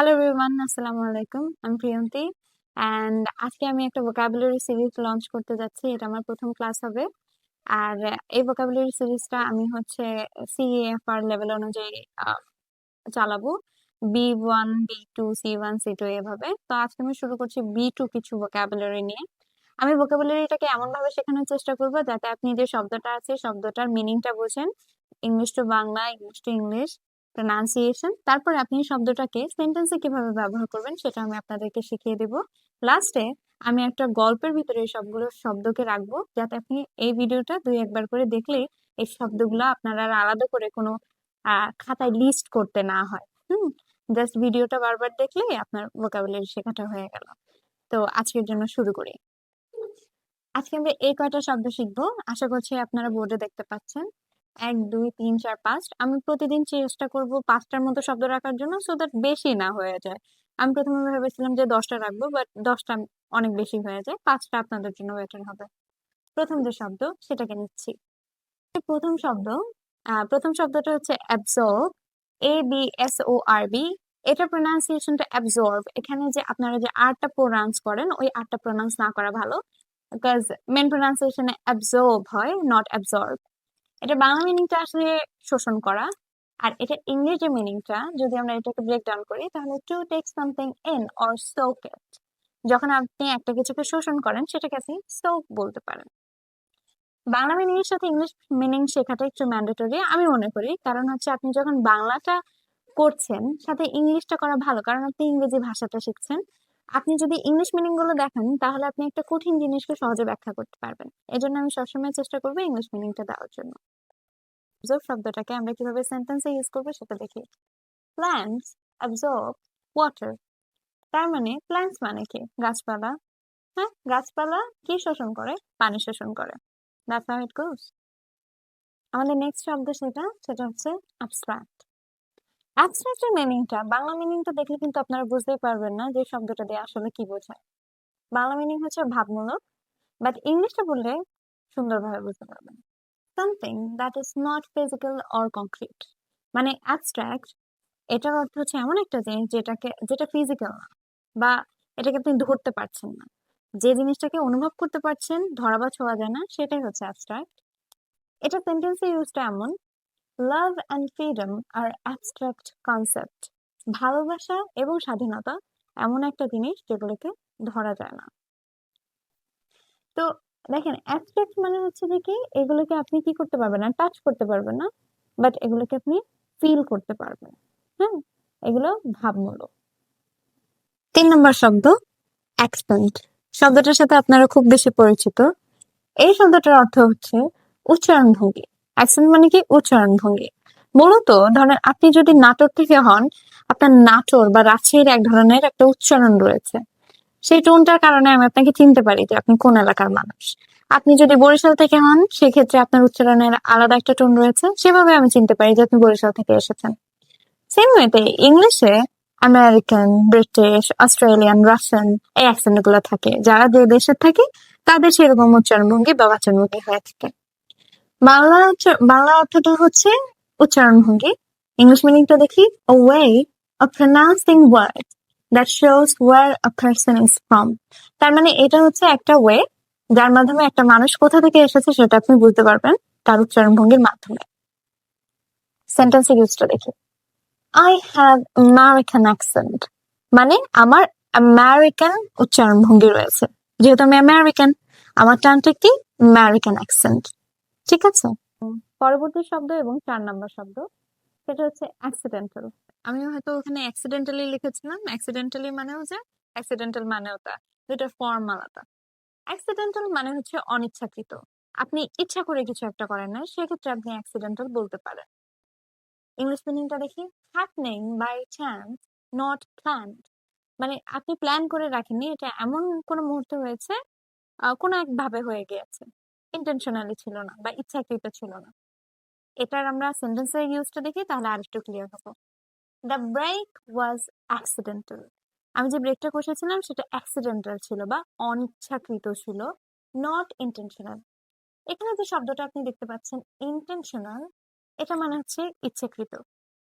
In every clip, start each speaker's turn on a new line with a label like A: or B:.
A: Hello everyone আসসালামু আলাইকুম আমি প্রিয়ন্তী অ্যান্ড আজকে আমি একটা ভোকাবুলারি সিরিজ লঞ্চ করতে যাচ্ছি। এটা আমার প্রথম ক্লাস হবে। আর এই ভোকাবুলারি সিরিজটা আমি হচ্ছে সিএফআর লেভেল অনুযায়ী চালাবো। B one B two C one C two এভাবে। তো আজকে আমি শুরু করছি বি টু কিছু ভোকাবুলারি নিয়ে। আমি ভোকাবুলারিটাকে এমন ভাবে শেখানোর চেষ্টা করব যাতে আপনি যে শব্দটা আছে, শব্দটার মিনিংটা বোঝেন। English to Bangla English to English pronunciation তারপর আপনি শব্দটাকে সেন্টেন্সে কীভাবে ব্যবহার করবেন সেটা আমি আপনাদেরকে শিখিয়ে দেব। লাস্টে আমি একটা গল্পের ভিতরে সবগুলো শব্দকে রাখব যাতে আপনি এই ভিডিওটা দুই একবার করে দেখলে এই শব্দগুলো আপনারা আলাদা করে কোনো খাতায় লিস্ট করতে না হয়। হুম? জাস্ট ভিডিওটা বারবার দেখলে আপনার ভোকাবুলারি শেখাটা হয়ে গেল। তো আজকের জন্য শুরু করি। আজকে আমরা এই কয়টা শব্দ শিখব? আশা করছি আপনারা বোর্ডে দেখতে পাচ্ছেন। এক, দুই, তিন, চার, পাঁচ। আমি প্রতিদিন চেষ্টা করব পাঁচটার মতো শব্দ রাখার জন্য সো দ্যাট বেশি না হয়ে যায়। আমি প্রথমে ভেবেছিলাম যে দশটা রাখব বাট দশটা অনেক বেশি হয়ে যায়। পাঁচটা আপনাদের জন্য বেটার হবে। প্রথম যে শব্দ, সেটাকে নিচ্ছি। প্রথম শব্দ প্রথম শব্দটা হচ্ছে absorb A B S O R B এটা প্রোনাউন্সিয়েশনটা অ্যাবজর্ব এখানে যে আপনারা যে আরটা প্রোনাউন্স করেন, ওই আরটা প্রোনাউন্স না করা ভালো। বিকজ মেন প্রোনাউন্সিয়েশনে অ্যাবজর্ব হয় নট অ্যাবজর্ব এটা বাংলা মিনিংটা আসলে শোষণ করা। আর এটা ইংরেজি মিনিংটা যদি আমরা এটাকে ব্রেক ডাউন করি, তাহলে to take something in or soak it যখন আপনি একটা কিছুকে শোষণ করেন, সেটাকে আপনি সোক বলতে পারেন। বাংলা মিনিং এর সাথে ইংলিশ মিনিং শেখাটা একটু ম্যান্ডেটরি আমি মনে করি। কারণ হচ্ছে আপনি যখন বাংলাটা করছেন, সাথে ইংলিশটা করা ভালো, কারণ আপনি ইংরেজি ভাষাটা শিখছেন আপনি যদি ইংলিশ মিনিংগুলো দেখেন, তাহলে আপনি একটা কঠিন জিনিসকে সহজে ব্যাখ্যা করতে পারবেন। এজন্য আমি সবসময় চেষ্টা করব ইংলিশ মিনিংটা দেওয়ার জন্য। অবজর্ভ শব্দটাকে আমরা কীভাবে সেন্টেন্সে ইউজ করব সেটা দেখি। প্ল্যান্টস অবজর্ভ ওয়াটার তার মানে প্ল্যান্টস মানে কি? গাছপালা। হ্যাঁ গাছপালা কি শোষণ করে? পানি শোষণ করে। দ্যাটস হাউ ইট গোস আমাদের নেক্সট শব্দ সেটা সেটা হচ্ছে অ্যাবস্ট্রাক্ট অ্যাবস্ট্রাক্টের মিনিংটা বাংলা মিনিংটা দেখলে কিন্তু আপনারা বুঝতেই পারবেন না যে শব্দটা দিয়ে আসলে কি বোঝায়। বাংলা মিনিং হচ্ছে ভাবমূলক বাট ইংলিশটা বললে সুন্দরভাবে বুঝতে পারবেন। Something that is not physical or concrete মানে অ্যাবস্ট্রাক্ট এটার অর্থ হচ্ছে এমন একটা জিনিস যেটাকে, যেটা ফিজিক্যাল না, বা এটাকে আপনি ধরতে পারছেন না। যে জিনিসটাকে অনুভব করতে পারছেন, ধরা বা ছোঁয়া যায় না, সেটাই হচ্ছে অ্যাবস্ট্রাক্ট এটা সেন্টেন্সে ইউজটা এমন লাভ অ্যান্ড ফ্রিডম আর অ্যাবস্ট্রাক্ট কনসেপ্ট ভালোবাসা এবং স্বাধীনতা এমন একটা জিনিস যেগুলোকে ধরা যায় না। তো দেখেন অ্যাবস্ট্রাক্ট মানে হচ্ছে যে কি, এগুলোকে আপনি কি করতে পারবেন না টাচ করতে পারবেন না বাট এগুলোকে আপনি ফিল করতে পারবেন। হ্যাঁ এগুলো ভাবমূলক। তিন নম্বর শব্দ অ্যাকসেন্ট শব্দটার সাথে আপনারা খুব বেশি পরিচিত। এই শব্দটার অর্থ হচ্ছে উচ্চারণ ভঙ্গি অ্যাকসেন্ট মানে কি উচ্চারণ ভঙ্গি মূলত ধরেন আপনি যদি নাটোর থেকে হন, আপনার নাটোর বা রাজশাহীর এক ধরনের একটা উচ্চারণ রয়েছে। সেই টোনটার কারণে আমি আপনাকে চিনতে পারি যে আপনি কোন এলাকার মানুষ। আপনি যদি বরিশাল থেকে হন, সেক্ষেত্রে আপনার উচ্চারণের আলাদা একটা টোন রয়েছে। সেভাবে আমি চিনতে পারি যে আপনি বরিশাল থেকে এসেছেন। সেম ওয়েতে ইংলিশে আমেরিকান ব্রিটিশ অস্ট্রেলিয়ান রাশিয়ান এই অ্যাকসেন্টগুলো থাকে। যারা যে দেশে থাকে, তাদের সেরকম উচ্চারণভঙ্গি বা বাচনভঙ্গি হয়ে থাকে। বাংলা বাংলা অর্থটা হচ্ছে উচ্চারণভঙ্গি ইংলিশ মিনিংটা দেখি, a way of pronouncing words that shows where a person তার মানে এটা হচ্ছে একটা ওয়ে যার মাধ্যমে একটা মানুষ কোথা থেকে এসেছে সেটা আপনি বুঝতে পারবেন তার উচ্চারণ ভঙ্গির মাধ্যমে। সেন্টেন্সের ইউজটা দেখি। আই হ্যাভ আমেরিকান অ্যাকসেন্ট মানে আমার আমেরিকান উচ্চারণ ভঙ্গি রয়েছে। যেহেতু আমি আমেরিকান আমার টানটা কি আমেরিকান অ্যাকসেন্ট ঠিক আছে। পরবর্তী শব্দ এবং চার নাম্বার শব্দ সেটা হচ্ছে অ্যাক্সিডেন্টাল আমি হয়তো ওখানে অ্যাক্সিডেন্টালি লিখেছিলাম। অ্যাক্সিডেন্টালি মানেও যে অ্যাক্সিডেন্টাল মানেও তা দুইটার ফর্ম আলাদা। অ্যাক্সিডেন্টাল মানে হচ্ছে অনিচ্ছাকৃত। আপনি ইচ্ছা করে কিছু একটা করেন না সেক্ষেত্রে আপনি অ্যাক্সিডেন্টাল বলতে পারেন। ইংলিশ মিনিংটা দেখি happening by chance not planned মানে আপনি প্ল্যান করে রাখেননি এটা এমন কোনো মুহূর্তে হয়েছে কোনো এক ভাবে হয়ে গিয়েছে। ইন্টেনশনালি ছিল না বা ইচ্ছাকৃত ছিল না। এটার আমরা সেন্টেন্সের ইউজটা দেখি, তাহলে আরেকটু ক্লিয়ার হব। দ্য ব্রেক ওয়াজ অ্যাক্সিডেন্টাল আমি যে ব্রেকটা কষেছিলাম, সেটা অ্যাক্সিডেন্টাল ছিল বা অনিচ্ছাকৃত ছিল নট ইন্টেনশনাল এখানে যে শব্দটা আপনি দেখতে পাচ্ছেন ইন্টেনশনাল এটা মানে হচ্ছে ইচ্ছাকৃত।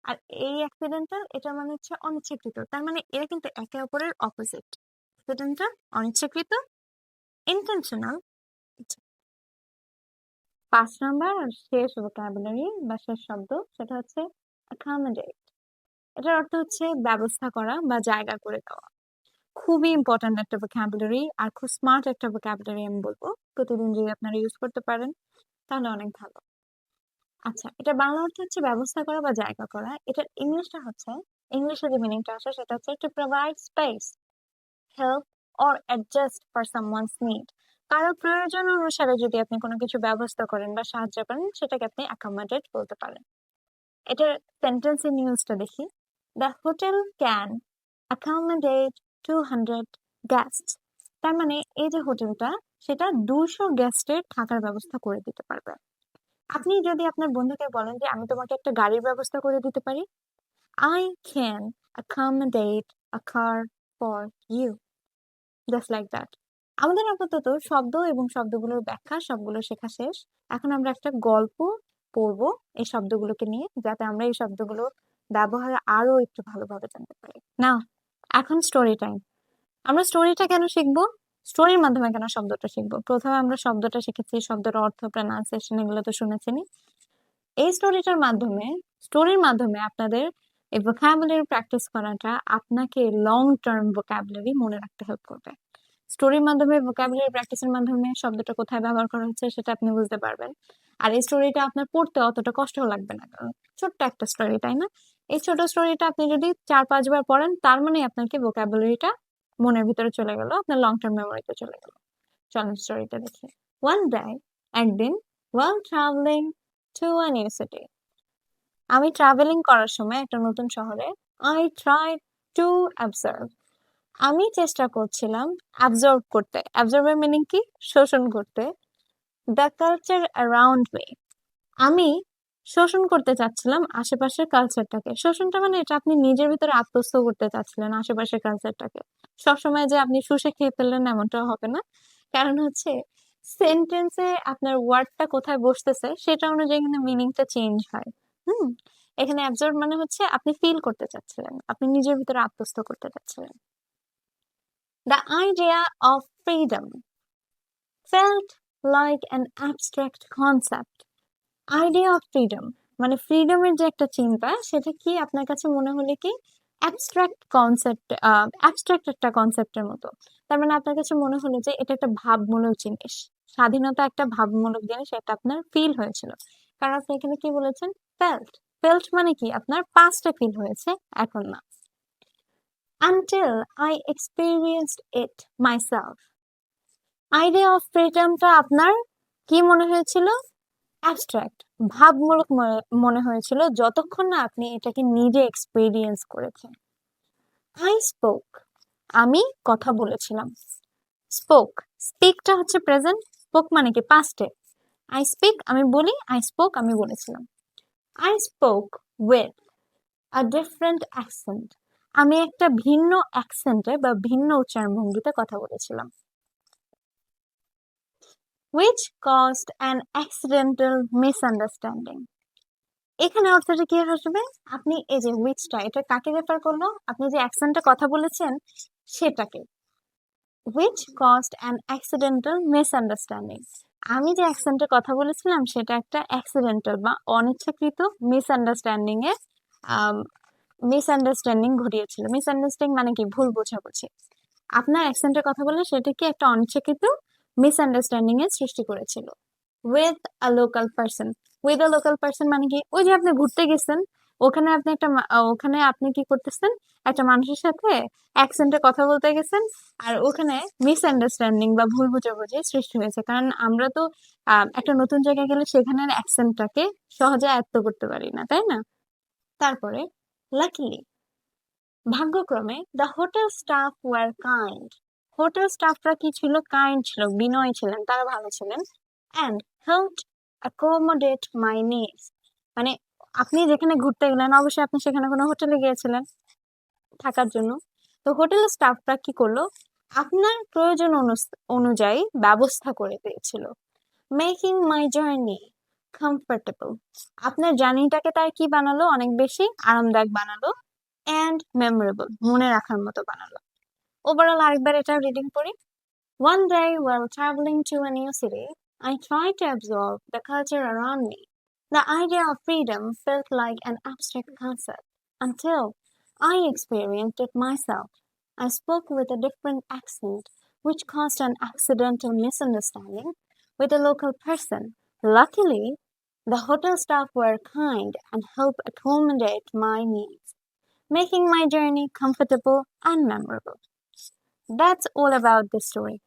A: আর এই অ্যাক্সিডেন্টাল এটা মানে হচ্ছে অনিচ্ছাকৃত। তার মানে এরা কিন্তু একে অপরের অপোজিট অ্যাক্সিডেন্টাল অনিচ্ছাকৃত ইন্টেনশনাল পাঁচ নম্বর শেষ ভোকাবুলারি বা শেষ শব্দ, সেটা হচ্ছে এটার অর্থ হচ্ছে ব্যবস্থা করা বা জায়গা করে দেওয়া। খুবই ইম্পর্ট্যান্ট একটা ভোকাবুলারি আর খুব স্মার্ট একটা ভোকাবুলারি আমি বলব। প্রতিদিন যদি আপনারা ইউজ করতে পারেন, তাহলে অনেক ভালো। আচ্ছা এটা বাংলা অর্থ হচ্ছে ব্যবস্থা করা বা জায়গা করা। এটার ইংলিশটা হচ্ছে, ইংলিশে যে মিনিংটা আসে সেটা হচ্ছে to provide space help or adjust for someone's need কারও প্রয়োজন অনুসারে যদি আপনি কোনো কিছু ব্যবস্থা করেন বা সাহায্য করেন, সেটাকে আপনি অ্যাকোমোডেট বলতে পারেন। এটার সেন্টেন্স ইন নিউজটা দেখি। The hotel can accommodate two hundred guest তার মানে এই যে হোটেলটা সেটা দুশো গেস্টের থাকার ব্যবস্থা করে দিতে পারবে। আপনি যদি আপনার বন্ধুকে বলেন যে, আমি তোমাকে একটা গাড়ির ব্যবস্থা করে দিতে পারি I can accommodate a car for you just like that আমাদের আপাতত শব্দ এবং শব্দগুলোর ব্যাখ্যা সবগুলো শেখা শেষ। এখন আমরা একটা গল্প পড়ব এই শব্দগুলোকে নিয়ে, যাতে আমরা এই শব্দগুলো ব্যবহার আরও একটু ভালোভাবে জানতে পারি। না এখন স্টোরি টাইম আমরা স্টোরিটা কেন শিখব? স্টোরির মাধ্যমে কেন শব্দটা শিখব? প্রথমে আমরা শব্দটা শিখেছি, শব্দের অর্থ প্রনাউন্সিয়েশন এগুলো তো শুনেছেনি এই স্টোরিটার মাধ্যমে স্টোরির মাধ্যমে আপনাদের এই ভোকাবুলারি প্র্যাকটিস করাটা আপনাকে লং টার্ম ভোকাবুলারি মনে রাখতে হেল্প করবে। স্টোরির মাধ্যমে ভোকাবুলারি প্র্যাকটিসের মাধ্যমে শব্দটা কোথায় ব্যবহার করা হচ্ছে সেটা আপনি বুঝতে পারবেন। আর এই স্টোরিটা আপনার পড়তে অতটা কষ্ট লাগবে না, কারণ ছোট্ট একটা স্টোরি তাই না? এই ছোট স্টোরিটা আপনি যদি চার পাঁচবার পড়েন, তার মানে আপনাকে ভোকাবুলারিটা মনের ভিতরে চলে গেল, আপনার লং টার্ম মেমোরিতে চলে গেল। চলেন স্টোরিটা দেখি। ওয়ান ডে একদিন while travelling to a new city আমি ট্রাভেলিং করার সময় একটা নতুন শহরে আই ট্রাই টু অবজার্ভ আমি চেষ্টা করছিলাম অ্যাবজর্ভ করতে। অ্যাবজর্ভের মিনিং কি? শোষণ করতে। দ্য কালচার অ্যারাউন্ড মি আমি শোষণ করতে চাচ্ছিলাম আশেপাশের কালচারটাকে শোষণটা মানে এটা আপনি নিজের ভিতরে আত্মস্থ করতে চাচ্ছিলেন আশেপাশের কালচারটাকে সবসময় যে আপনি শুষে খেয়ে ফেললেন এমনটা হবে না। কারণ হচ্ছে সেন্টেন্সে আপনার ওয়ার্ডটা কোথায় বসতেছে সেটা অনুযায়ী কিন্তু মিনিংটা চেঞ্জ হয়। হুম? এখানে অ্যাবজর্ভ মানে হচ্ছে আপনি ফিল করতে চাচ্ছিলেন। আপনি নিজের ভিতরে আত্মস্থ করতে চাচ্ছিলেন। The idea of freedom felt like an abstract concept idea of freedom মানে ফ্রিডমের যে একটা চিন্তা, সেটা কি আপনার কাছে মনে হলে কি? অ্যাবস্ট্রাক্ট কনসেপ্ট অ্যাবস্ট্রাক্ট একটা কনসেপ্টের মতো। তার মানে আপনার কাছে মনে হলো যে এটা একটা ভাবমূলক জিনিস। স্বাধীনতা একটা ভাবমূলক জিনিস, এটা আপনার ফিল হয়েছিল। কারণ আপনি এখানে কি বলেছেন? ফেল্ট ফেল্ট মানে কি? আপনার পাস্টে ফিল হয়েছে, এখন না। Until I experienced it myself idea of ফ্রিডমটা আপনার কি মনে হয়েছিল? অ্যাবস্ট্রাক্ট ভাবমূলক মনে হয়েছিল যতক্ষণ না আপনি এটাকে নিজে এক্সপিরিয়েন্স করেছেন। আই স্পোক আমি কথা বলেছিলাম। স্পোক স্পিকটা হচ্ছে প্রেজেন্ট স্পোক মানে কি পাস্টে আই স্পিক আমি বলি আই স্পোক আমি বলেছিলাম। I spoke with a different accent আমি একটা ভিন্ন অ্যাকসেন্টে বা ভিন্ন উচ্চারণ ভঙ্গিতে কথা বলেছিলাম। Which caused an accidental misunderstanding? এখানে অর্থটা কি আসবে? আপনি এই যে উইচটা এটা কাকে রেফার করল? আপনি যে অ্যাকসেন্টে কথা বলেছেন, সেটাকে। Which caused an accidental misunderstanding? আমি যে অ্যাকসেন্টে কথা বলেছিলাম, সেটা একটা অ্যাক্সিডেন্টাল বা অনিচ্ছাকৃত মিসআন্ডারস্ট্যান্ডিং এ মিসআন্ডারস্ট্যান্ডিং ঘটিয়েছিল। মিসআন্ডারস্ট্যান্ডিং মানে কি? ভুল বোঝাবুঝি। আপনার অ্যাকসেন্টে কথা বলে সেটা কি একটা অনিচ্ছাকৃত মিসআন্ডারস্ট্যান্ডিং এর সৃষ্টি করেছিল। With a local person with a local person মানে কি? ওই যে আপনি ঘুরতে গেছেন, ওখানে আপনি একটা ওখানে আপনি কি করতেছেন? একটা মানুষের সাথে অ্যাকসেন্টে কথা বলতে গেছেন আর ওখানে মিসআন্ডারস্ট্যান্ডিং বা ভুল বোঝাবুঝি সৃষ্টি হয়েছে। কারণ আমরা তো একটা নতুন জায়গায় গেলে সেখানের অ্যাকসেন্টটাকে সহজে আয়ত্ত করতে পারি না, তাই না? তারপরে লাকিলি ভাগ্যক্রমে the hotel staff were kind hotel স্টাফরা কি ছিল? কাইন্ড ছিল, বিনয় ছিলেন, তারা ভালো ছিলেন। And help accommodate my needs মানে আপনি যেখানে ঘুরতে গেলেন, অবশ্যই আপনি সেখানে কোনো হোটেলে গিয়েছিলেন থাকার জন্য। তো হোটেল স্টাফরা কি করল? আপনার প্রয়োজন অনুযায়ী ব্যবস্থা করে দিয়েছিল। Making my journey comfortable আপনার জার্নিটাকে তার কি বানালো অনেক বেশি আরামদায়ক বানালো and memorable মনে রাখার মতো বানালো ওভারঅল আরেকবার এটা রিডিং করি One day while traveling to a new city, I tried to absorb the culture around me. The idea of freedom felt like an abstract concept until I experienced it myself. I spoke with a different accent, which caused an accidental misunderstanding with a local person. Luckily, the hotel staff were kind and helped accommodate my needs, making my journey comfortable and memorable. That's all about the story.